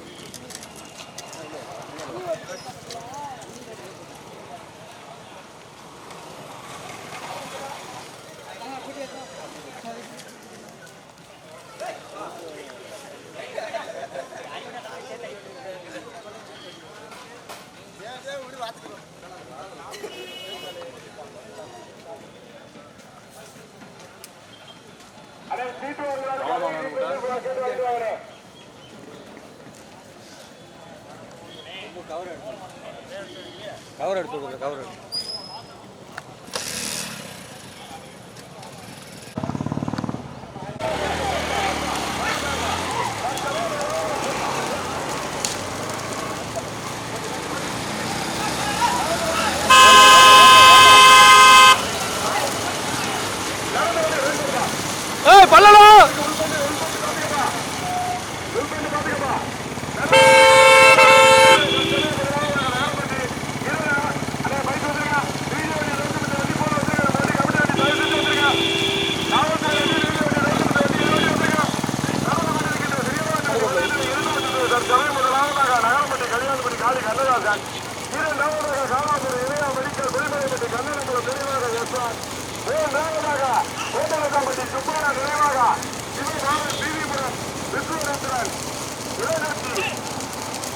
Thank you.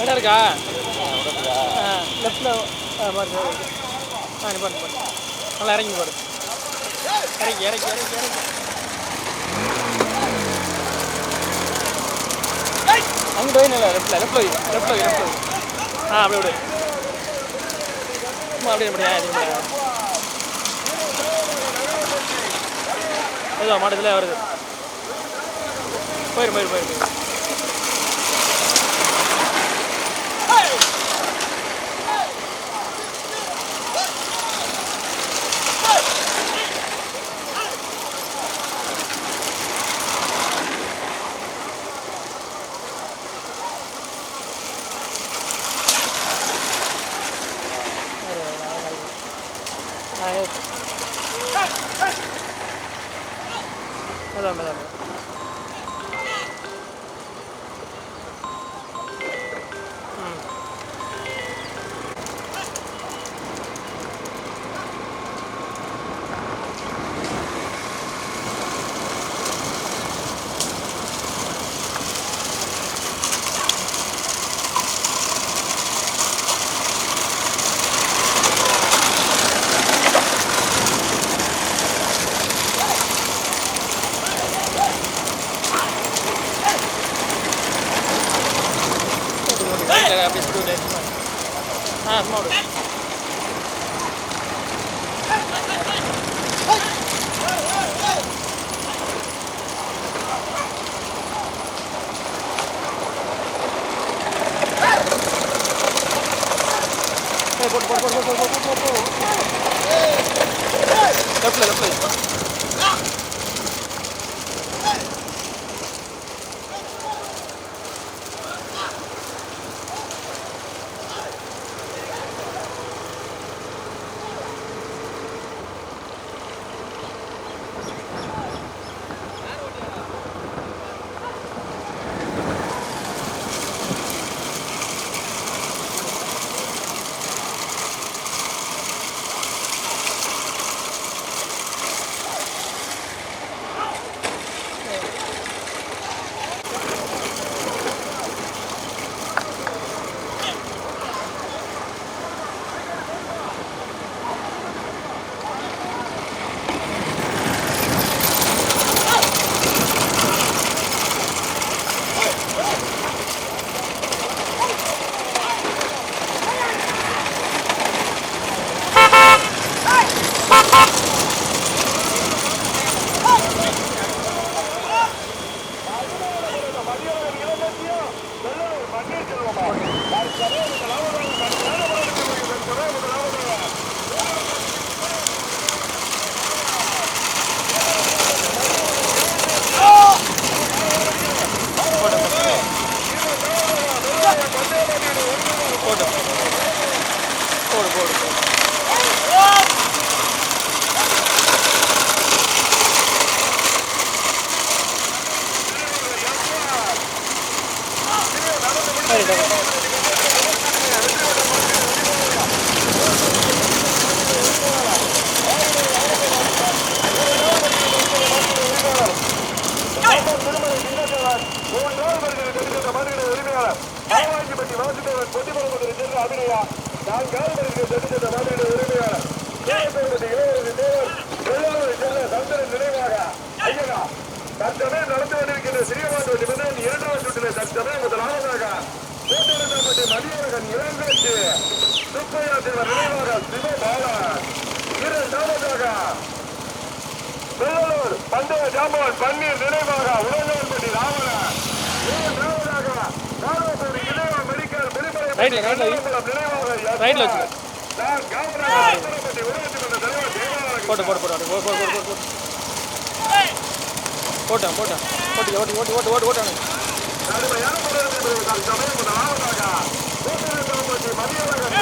இடம் இருக்கா? லெஃப்டில் பாரு ஆ நீ பாரு பாரு. நல்லா இறங்கி பாரு. இறக்கி இறக்கி இறக்கி இறக்கி அங்கே போய் இல்லை லெஃப்டில் லெஃப்டில் லெஃப்டில் லெஃப்டில் ஆ அப்படியே விடு. சும்மா அப்படியே அப்படியே இது பண்ணு. ஏதோ மாட்டத்தில் வருது போயிரு போயிரு போயிரு பந்தய ஜாம்பவன் பன்னீர் நினைவாக உலகம்பட்டி ராவணன் மூன்றாவதாக நாகப்பூர் இளைய மெடிக்கல் பெருமலை ரைட்ல, ரைட்ல வை. நினைவாக போட்டு போட்டு போட்டு போட்டு போட்டு போட்டு போட்டு. போட்டேன் போட்டேன். ஓட்டி ஓட்டி ஓட்டி ஓட்டு ஓட்டு ஓட்டு கடுமையான போராட்டத்தில் தன் சமயம் முதலாவதாக கூட்டரசம்பட்டி மதியழகன்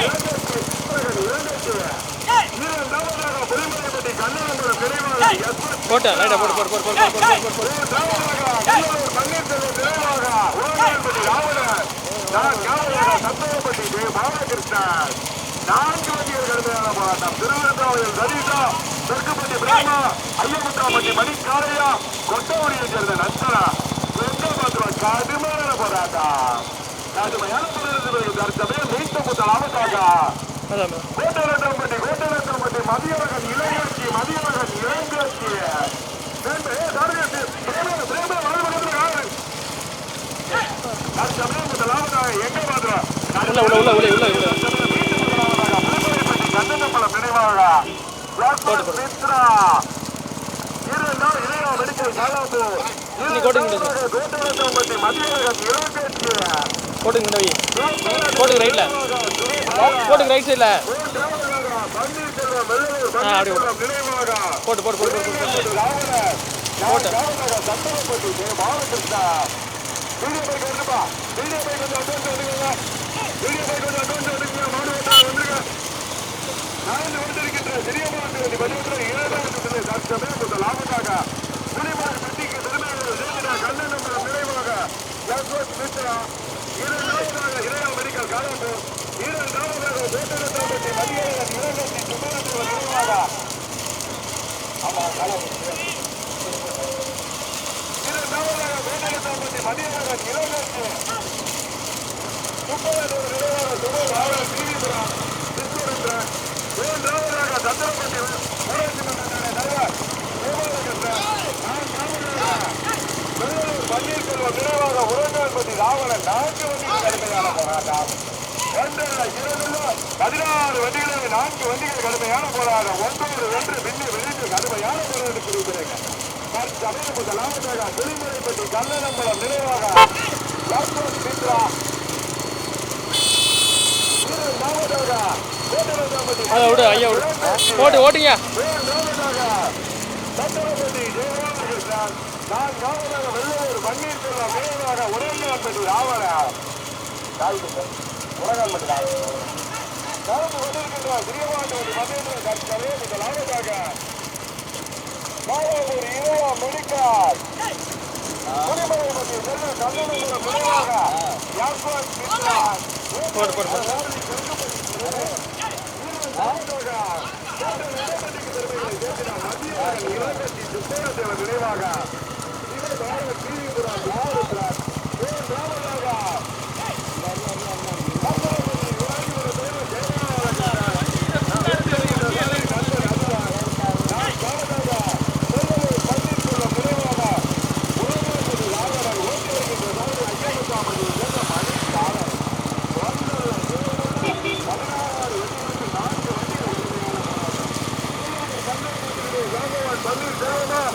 போட்டேன் லைட்டாக போட்டு போட்டு போட்டு போட்டு போட்டு போட்டு போட்டு நான்கு வண்டிகள் கடுமையான போராட்டம் திருவிழாவில் சரிதா தெற்குப்பட்டி பிரேமா ஐயமுத்தாப்பட்டி மணிக்காரையா கொட்டவடியை சேர்ந்த நந்தனா வெங்கமாத்திரம் கடுமையான போராட்டம் கடுமையான போராட்டத்தில் தற்சமயம் மீண்டும் முதலாவதாக அதான் மேம் கோட்டரத்தம்பட்டி கோட்டரத்தம்பட்டி மதியழகன் இளைஞர்ச்சி மதியழகன் இளைஞர்ச்சி வேண்டு, ஏய், சாரதி, போட்டுங்க போட்டுங்க போட்டுங்க ரைட் சைட்ல போட்டு போட்டு போட்டு போட்டு போட்டு போட்டு. இரண்டாவதாக இரண்டாவதாக கோட்டரசாம்பட்டி மதியழகன் இளங்கட்சி முப்பது நிலையாக சுமர் பன்னீர்செல்வம் நினைவாக உரங்கான்பட்டி ராவணன் நான்கு வண்டிகள் கடுமையான போராட்டம். பதினாறு வண்டிகளில் நான்கு வண்டிகள் கடுமையான போராட்டம். ஒன்றோடு ஒன்று பின்னி வெளியிட்டு கடுமையான போராட்டம் புரிவிக்கிறேன் தற்சமயம் முதலாவதாக திருமலைப்பட்டி கல்லணம்பலம் நினைவாக மித்ரா இரண்டாவதாக கோட்டரசாம்பட்டி அதை விடு ஐயா விடு. போட்டு ஓட்டுங்க. மூன்றாவதாக சத்திரப்பட்டி ஜெயராமகிருஷ்ணன் நான்காவதாக வெள்ளூர் பன்னீர்செல்வம் நினைவாக உரங்கான்பட்டி ராவண உரங்கான்பட்டி ராவண நடந்து கொண்டிருக்கின்ற சிறியவாண்டவடி மந்திரத்தில் தற்சமய முதலாவதாக மாவூர் இளையா மெடிக்கல் குடிமலைப்பட்டி செல்வ கல்லூரியில்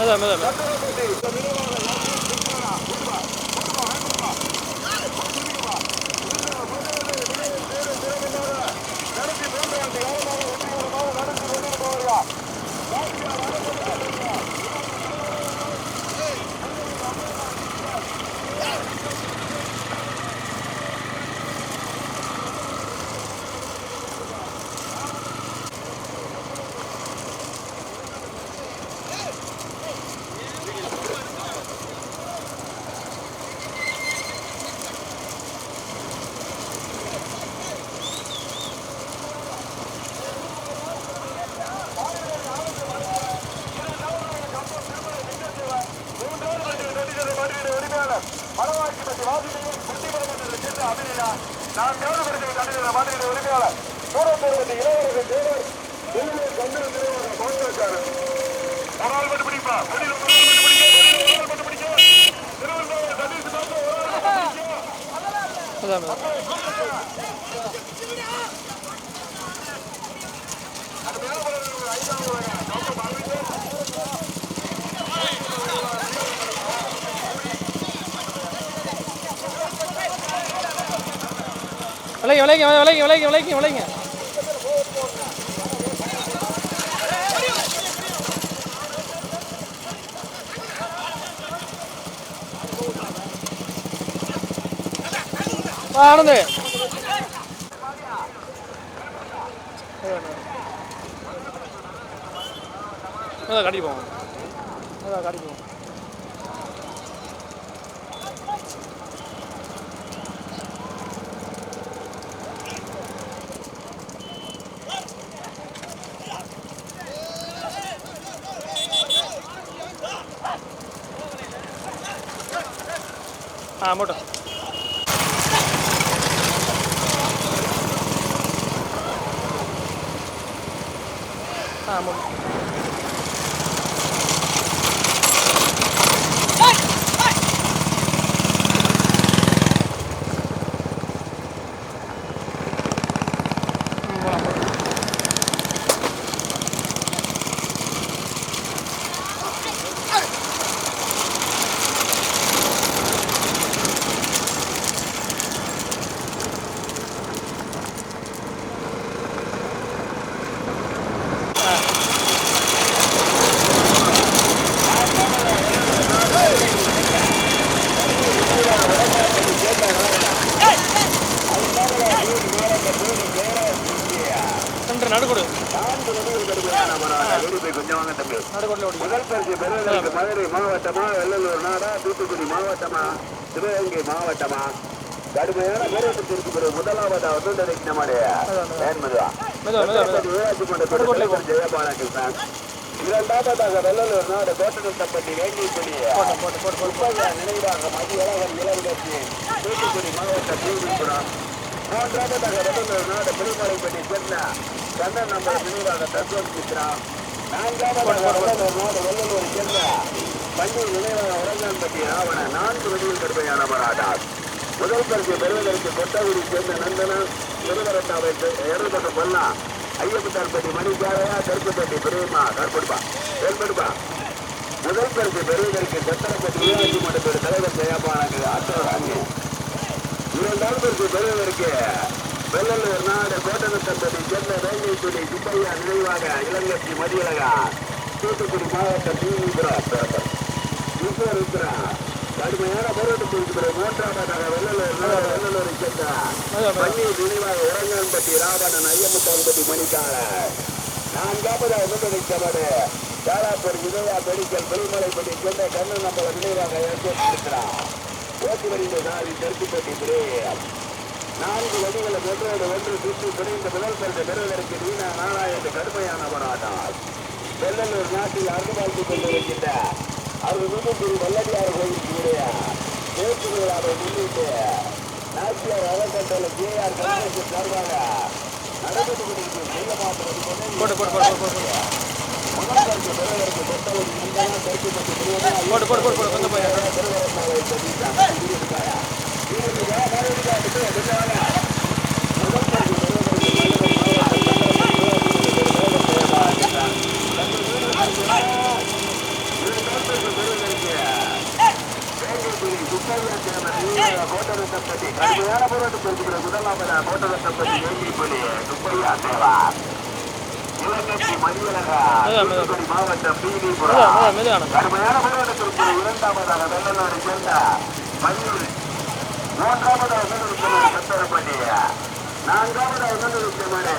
மித்ரா போட்டு போட்டு போட்டு அதான் அதான் நான் கவனப்படுத்தி கண்டிக்கிற மாதிரி உரிமையாளர் சூரம்பூர்வத்தை இளைஞர்கள் தேவர் வெளியே கந்திர நிறுவனம் ஒரு ஆள் மட்டும் பிடிப்பா? வெளியில ஒரு ஆள் மட்டும் பிடிக்க? ஒரு ஆள் மட்டும் பிடிக்க? திருவள்ளுவர் சதீஷ் பாபு ஒரு ஆள் மட்டும் பிடிக்க? விளைங்க விளைங்க விளைங்க விளைங்க விளைங்க விளைங்க ஆ, ஆனந்து அதான் கட்டி போவோம். கட்டி போவோம். ஆ மூட்டை ஆ நடுக்கொடு முதல் பரிசு பெறுவதற்கு மதுரை மாவட்டமா வெள்ளலூர் நாடா தூத்துக்குடி மாவட்டமா சிவகங்கை மாவட்டமா கடுமையான பேரத்திற்கு பிறகு முதலாவதா வந்து நம்முடைய மெதுவா மெதுவா ஜெயபாலகிருஷ்ணன் இரண்டாவதாக வெள்ளலூர் நாடு வேண்டியபடி போட்டு நினைவாக மதியழகன் இளங்கட்சி தூத்துக்குடி மாவட்ட தீவிபுரம் மூன்றாவதாக வெள்ளலூர் நாடு பெருமலைப்பட்டி கண்ணன் நம்ம நினைவாக தத்துவம் சித்ரா நான்காவது வெள்ளலூர் நாடு வெள்ளலூர் சென்ன பள்ளி நினைவாக உரங்கான்பட்டி ராவணன் நான்கு வெளியில் கடுமையான மராட்டார் முதல் பரிசு பெறுவதற்கு கொட்டகுடி சேர்ந்த நந்தனன் திருவரட்டாவை எருபட்டம் பொல்லா ஐயப்பட்டான்பட்டி மணிக்காரையா கருப்புப்பட்டி பெரியம்மா கருப்படுப்பா ஏற்படுப்பா முதல் பரிசு பெறுவதற்கு சத்திரப்பட்டி ஊராட்சி மன்றத்தோட தலைவர் ஜெயபாலக்கு அட்டோராங்க இரண்டாம் பரிசு பெறுவதற்கு வெள்ளலூர் நாடு கோட்டனத்தம்பட்டி சேர்ந்த ரயில்வே துறை சுப்பையா நினைவாக இளங்கட்சி மதியழகா. தூத்துக்குடி மாவட்டம் தீவிபுரம் கடுமையான போராட்டத்திற்கு இருக்கிற மூன்றாவதாக வெள்ளலூர் நாடு வெள்ளலூரை சேர்ந்த மெதுவா மெதுவா பன்னீர் நினைவாக இறங்கன்பட்டி ராவணன் ஐயமுத்தான்பட்டி மணிக்கால நான்காவதாக முன்னெடுத்தவரு தாராப்பூர் விஜயா பெடிக்கல் வெளிமலைப்பட்டி சேர்ந்த கண்ணன் நம்பர் நினைவாக ஏற்பட்டிருக்கிறார் ஓட்டி வருகின்ற நாளில் தெற்குப்பட்டி பிரேம். நான்கு வடிகளை ஒன்றோடு ஒன்று சுற்றி பிணைந்த முதல் பரிசு பெறுவதற்கு வீணா நாராயண கடுமையான போராட்டம். வெள்ளலூர் நாட்டில் அருள் வாழ்த்து கொண்டிருக்கின்ற அவர் வீட்டுக்குடி வல்லடியார் கோயிலுடைய தேர்ச்சி விழாவை முன்னிட்டு நாச்சியார் அறக்கட்டளை ஜே ஆர் கணேசன் சார்பாக நடைபெற்றுக் கொண்டிருக்கும் செல்ல மாற்றம் போட்டு போட்டு போட்டு போட்டு கொஞ்சம் போய். மாவட்டம் மெதுவா பீலிபுரம் கடுமையான போராட்டத்திற்கு இரண்டாவதாக வெள்ளலூரை சேர்ந்த மயில் மூன்றாவதாக வெள்ளூர் சத்திரப்பட்டி நான்காவதாக வெள்ளூர் செம்மடு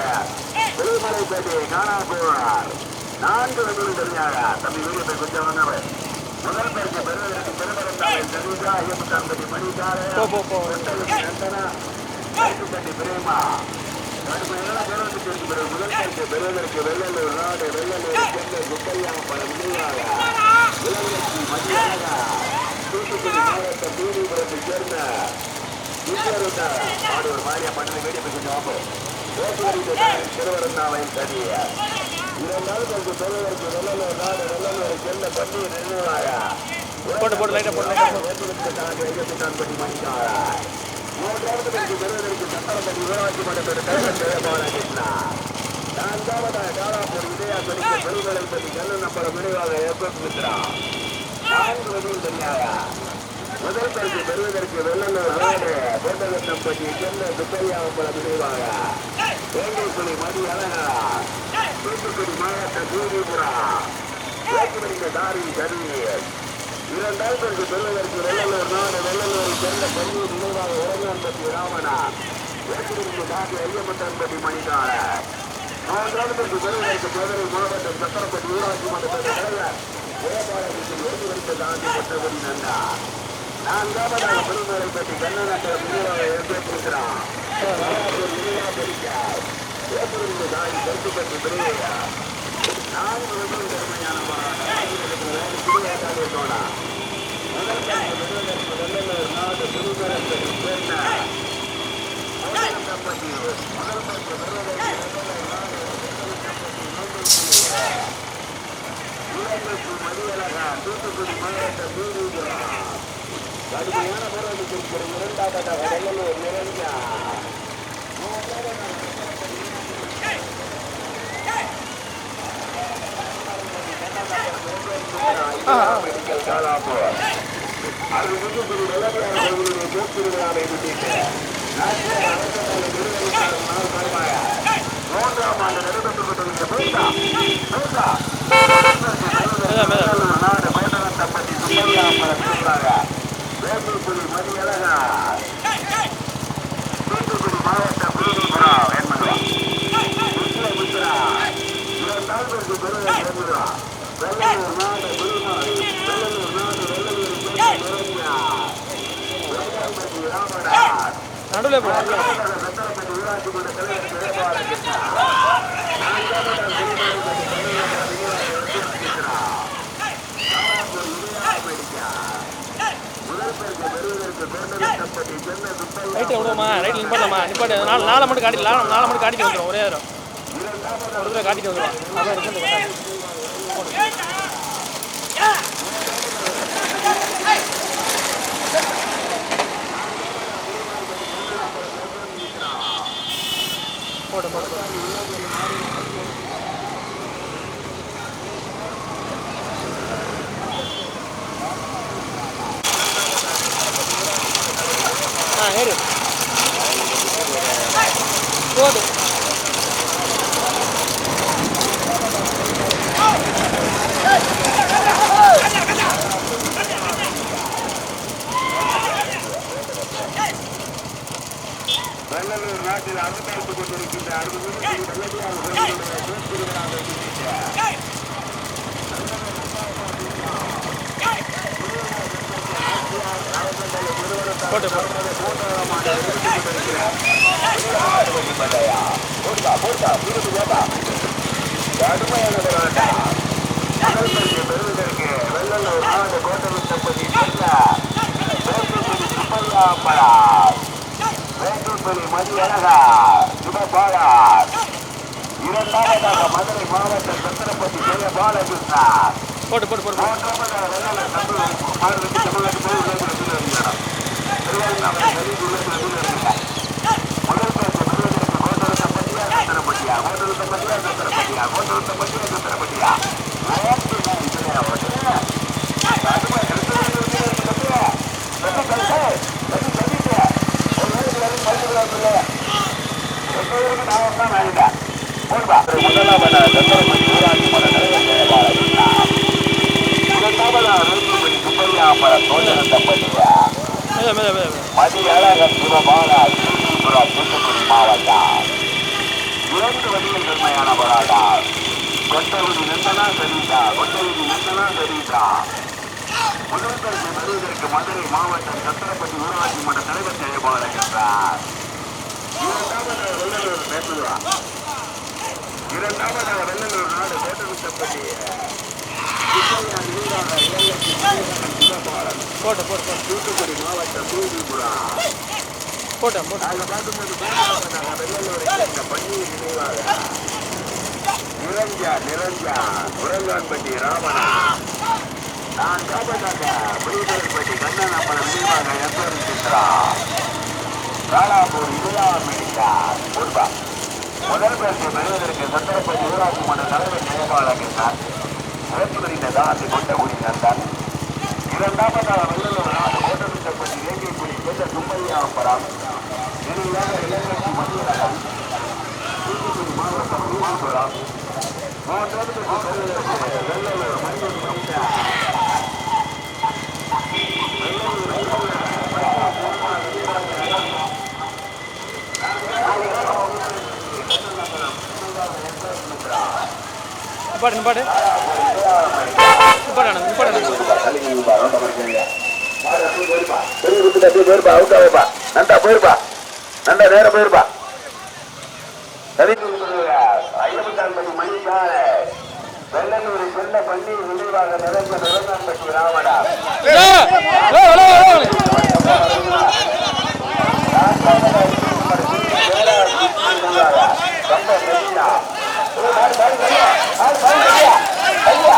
நான்கு வெள்ளூர் தெரிஞ்சாக தம்பி வீரத்தை கொஞ்சம் வந்தவர் முதல் பரிசு பெறுவதற்கு பெருமரத்தாவை சரீஜா ஐயப்பட்டாம்பட்டி மணிக்கார பிரேமா கடுமையான போராட்டத்திற்கு பிறகு முதல் பரிசு பெறுவதற்கு வெள்ளலூர் நாடு வெள்ளலூர் சென்னை குப்பையா பல முன்னாக இளவரசி மதியாக தூத்துக்குடி மாவட்ட தூரிபுரத்தை சேர்ந்த மாடு ஒரு மாதிரியா பண்ணு வேடிய போய் கொஞ்சம் வாங்க ஓட்டுநர் திருவரந்தாவை சதிய இரண்டாவது கொஞ்சம் சொல்வதற்கு வெள்ளலூர் நாடு வெள்ளலூர் செல்ல பண்ணி நிறுவனாயா போட்டு போட்டு லைட்டாக போட்டு லைட்டாக போட்டு மூன்றாவது பெருக்கு பெறுவதற்கு சட்டமன்ற ஊராட்சி மன்றத்தோட தலைவர் ஜெயபாலகிருஷ்ணா நான்காவதாக காலாப்பூர் விஜயா பெருக்க பெருமலை பற்றி நல்ல நம்பர் விரைவாக ஏற்படுத்திருக்கிறார் நான்கு வழியில் தெரியாதா? முதல் பரிசு பெறுவதற்கு வெள்ளலூர் ரோடு கோட்டகத்தம்பட்டி சென்னை சுப்பையாம்பலம் விரைவாக வேங்கைக்குடி மதி அழகா தூத்துக்குடி மாவட்ட தூரிபுரா வேற்றுமணிந்த தாரி கருவியர் இரண்டாவது பரிசு பெறுவதற்கு வெள்ளலூர் நாடு வெள்ளலூரை சேர்ந்த பள்ளி நினைவாக உரங்கான்பட்டி ராமனா வேற்றுமணிந்த தாரி ஐயமட்டன்பட்டி மணிக்கான மூன்றாவது பரிசு பெறுவதற்கு மதுரை மாவட்டம் சக்கரப்பட்டி ஊராட்சி மன்றத்தில் தலைவர் ஜெயபாலகிருஷ்ணன் விருது வைத்த தாண்டி மற்றபடி நந்தா நான்காவதாக பற்றி கண்ணநாட்டர் நினைவாக ஏற்பட்டிருக்கிறான் ஏற்படுகின்ற தாய் கருத்து பெற்று பெறுகிறார் நான்கு வெறும் திறமையான சோழா தூத்துக்குடி மாவட்ட தூதுகுரா கடுமையான போராட்டத்திற்கு இரண்டாவதாக வெள்ளலூர் நிறைஞ்சா மெடிக்கல் காலாப்பூர் அது தூத்துக்குடி வெள்ளக்கார கோவிலுடைய போக்குவரத்தை முன்னிட்டு நாட்டிய அரசாங்க மூன்றாம் ஆண்டு நடைபெற்றுக் பேசா பேசா நாடு மைதானத்தப்பட்டி சுப்பையாம்பலம் இருக்கிறாங்க வேப்பூர்புரி மதியழகா தூத்துக்குடி மாவட்ட பூமிபுரா வேண்மங்களா மித்ரா இரண்டாம் பேருக்கு பெருமை வெள்ளலூர் நாடு குருமாரி வெள்ளலூர் நாடு வெள்ளலூர் நடுவில் போ சத்திரப்பட்டி ஊராட்சி மன்ற தலைவர் நான்காவதாக திருமணப்பட்டி தமிழக வீரர் காலாப்பூர் இளையா மெடிக்கா முதல் பேருக்கு பெறுவதற்கு தேர்ந்தெடுக்கப்பட்டு சென்னை சுப்பையா ரைட்டு விடுவோமா ரைட்டில் நிப்பாட்டலாமா நிப்பாட்டு. நாலு நாளை மட்டும் காட்டி நாலு நாளை மட்டும் காட்டிட்டு வந்துடும் ஒரே நேரம். ஒரு தடவை காட்டிட்டு வந்துடும் அதான் இருக்கு இந்த воду. வேட்டுப்பள்ளி சுப்பையாம்பலா வேட்டுப்பள்ளி மதியழகா சிவபாலார் இரண்டாவதாக மதுரை மாவட்ட சத்திரப்பட்டி ஜெய பாலகிருஷ்ணா போட்டு போட்டு போட்டு மூன்றாவதாக வெள்ளலூர் நம்பி மாடு தமிழ்நாட்டு போய் உள்ளத்தில் இருக்கிறார் திருவண்ணாமலை நதி உள்ளத்தில் இருக்கிறார் முதல் பரிசு பெறுவதற்கு கோட்டமிட்டப்பட்டியா சத்திரப்பட்டியா கோட்டமிட்டப்பட்டியா சத்திரப்பட்டியா கோட்டமிட்டப்பட்டியா சத்திரப்பட்டியா அனைத்து நான் இதுல மேலே சிவபாலா திருச்சிபுரம் தூத்துக்குடி மாவட்டம் இரண்டு வழியில் நன்மையான போராட்டம் கொட்டகுடி நந்தனா சரிதா கொட்டகுடி நந்தனா சரிதா முதல் பரிசு பெறுவதற்கு மதுரை மாவட்டம் சத்திரப்பட்டி ஊராட்சி மன்ற தலைவர் செயல்பாடுகின்றார் இரண்டாவதாக வெள்ளலூர் பேசுவா இரண்டாவதாக வெள்ளலூர் நாடு கோட்டமிட்டப்பட்டி போட்டு தூத்துக்குடி மாவட்டம் தூத்துக்குடி போட்டேன் போட்டேன் பார்க்கும்போது வெள்ளலூர் இந்த நினைவாக நிரஞ்சா நிரஞ்சா உரங்கான்பட்டி ராமனா நான் காப்பட்டாங்க புலிபெருப்பட்டி கண்ணன் அம்மன் நினைவாக எப்போது சித்ரா இருபதாம் இளையாமிடிக்கா முன்பா முதல் பேருக்கு பெறுவதற்கு சந்திரப்பதி ஊராட்சி மன்ற தலைமை தலைவர் ஜெயபாலகிருஷ்ணன் சிறப்பு மறிந்த தானத்தை கொண்டகுடி நந்தன் இரண்டாவதாக வெள்ளலூர் நாடு ஓட்டமிட்டப்பட்டி வேங்கைக்குடி கேட்ட சுப்பையா அம்பரம் இறுதியாக இளைஞர்ச்சி மதியநகர் தூத்துக்குடி மாவட்டம் ஊராபுரம் மூன்றாவது பெறுவதற்கு வெள்ளலூர் மணியன் பாடு பாடு. பாடு பாடு அவுட் ஆகுப்பா நண்டா போயிருப்பா நண்டா நேர போயிருப்பா வெள்ளூர் செல்ல பள்ளி விளைவாக நிறைந்த நிறந்தான்பட்டி ராமடா கம்ப நெல்லினா ஐயா ஐயா